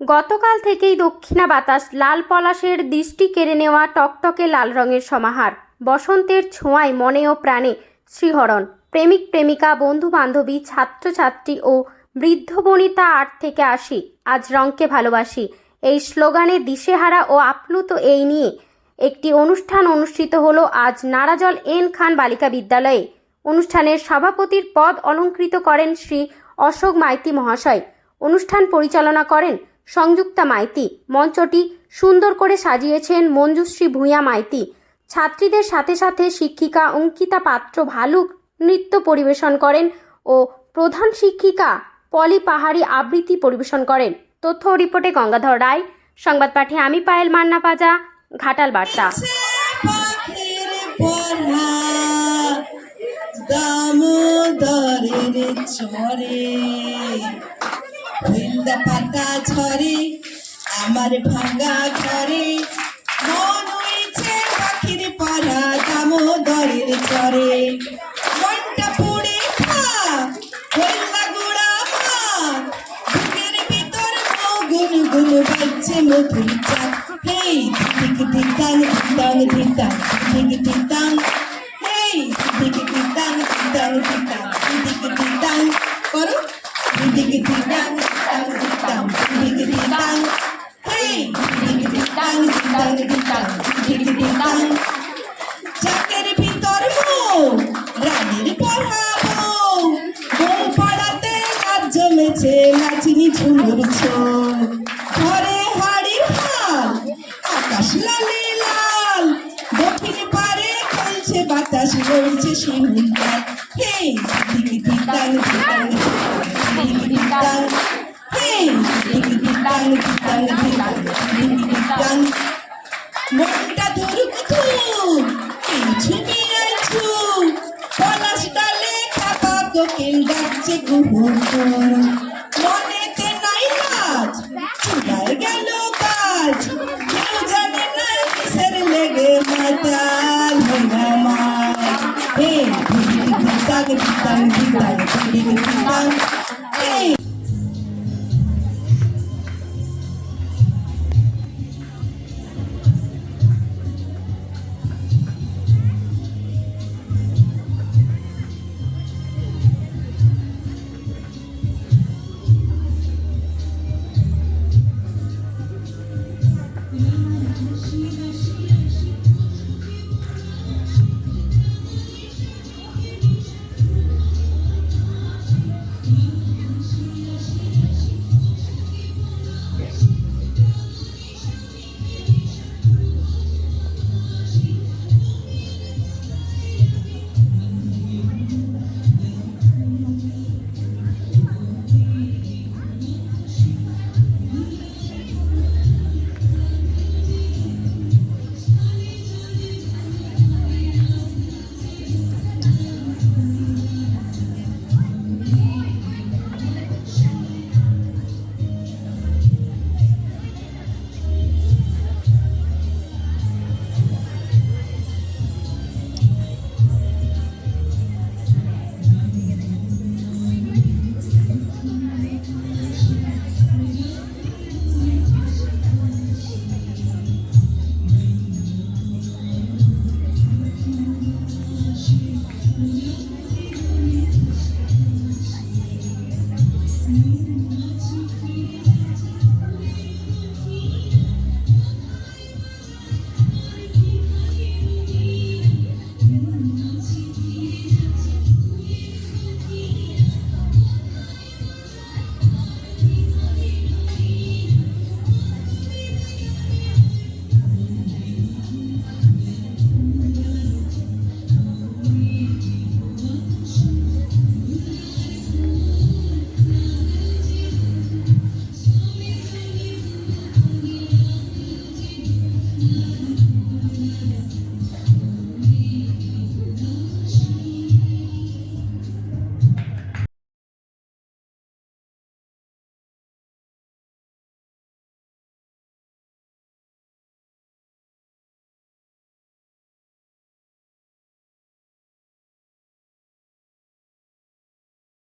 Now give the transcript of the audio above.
গতকাল থেকেই দক্ষিণা বাতাস লাল পলাশের দৃষ্টি কেড়ে নেওয়া টকটকে লাল রঙের সমাহার। বসন্তের ছোঁয়ায় মনে ও প্রাণে শ্রীহরণ। প্রেমিক, প্রেমিকা বন্ধু বান্ধবী ছাত্রছাত্রী ও বৃদ্ধ বনিতা আট থেকে আসি আজ রঙকে ভালোবাসি। এই স্লোগানে দিশেহারা ও আপ্লুত এই নিয়ে একটি অনুষ্ঠান অনুষ্ঠিত হলো আজ নারাজল এন খান বালিকা বিদ্যালয়ে। অনুষ্ঠানের সভাপতির পদ অলঙ্কৃত করেন শ্রী অশোক মাইতি মহাশয়। অনুষ্ঠান পরিচালনা করেন সংযুক্তা মাইতি। মঞ্চটি সুন্দর করে সাজিয়েছেন মঞ্জুশ্রী ভূঁইয়া মাইতি। ছাত্রীদের সাথে সাথে শিক্ষিকা অঙ্কিতা পাত্র ভালুক নৃত্য পরিবেশন করেন ও প্রধান শিক্ষিকা পলি পাহাড়ি আবৃত্তি পরিবেশন করেন। তথ্য রিপোর্টে গঙ্গাধর রায়। সংবাদ পাঠে আমি পায়েল মান্না পাজা। ঘাটাল বার্তা। চরে হইন্দা পাতা ঝরে, আমার ভাঙা ঘরে। মন হইছে পাখির পড়া, দামোদরের চরে। মনটা পুড়ে খা হইন্দা গুড়া মা। বুকের ভিতর গুন গুন বাজছে মধুর চাক হেই ঠিক ঠিক টাং টাং ঠিক টাং জমেছে নাচিনি ঝুমুর ছোল। ঘরে হাড়ির হাল, আকাশ লালে লাল। দক্ষিণ পারে খেলছে বাতাস রয়েছে শিমুল হে দিকে দিদান দিতাং হে দিকে দিদান দিতাং দোকেল ডাকছে গুহুর মনেতে নাই নাচ চুলায় গেল কাজ। কেউ জানে না কিসের লেগে মাতাল হইলাম হে ভিতাগ ভিতাগ ভিতাগ ভিতাগ ভিতাগ machine, machine.